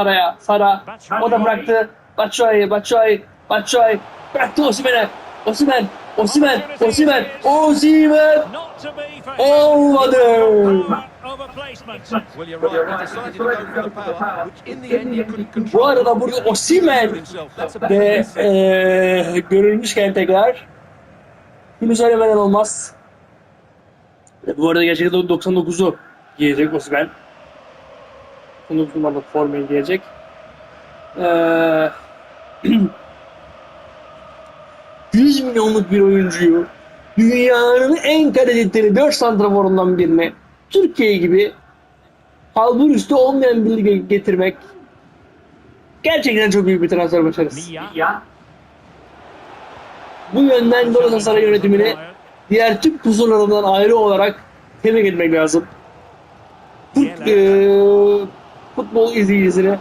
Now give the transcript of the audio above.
Sara'ya. Sara. O da bıraktı. Batshuayi. Batshuayi. Batshuayi. Bıraktı Osimhen'e. Osimhen. Osimhen. Osimhen. Osimhen. Olmadı. Bu arada burada Osimhen bit eee görülmüşken tekrar bunu söylemeden olmaz. Bu arada gerçekten 99'u giyecek Osimhen. 99 numaralı formayı giyecek. Eee 100 milyonluk bir oyuncuyu dünyanın en kaliteli 4 santraforundan birini Türkiye gibi halbur üstü olmayan bir lige getirmek gerçekten çok büyük bir transfer başarısı. Bu yönden Galatasaray yönetimini diğer tüm kusurlarından ayrı olarak tebrik etmek lazım. Fut, eee, futbol izleyicisini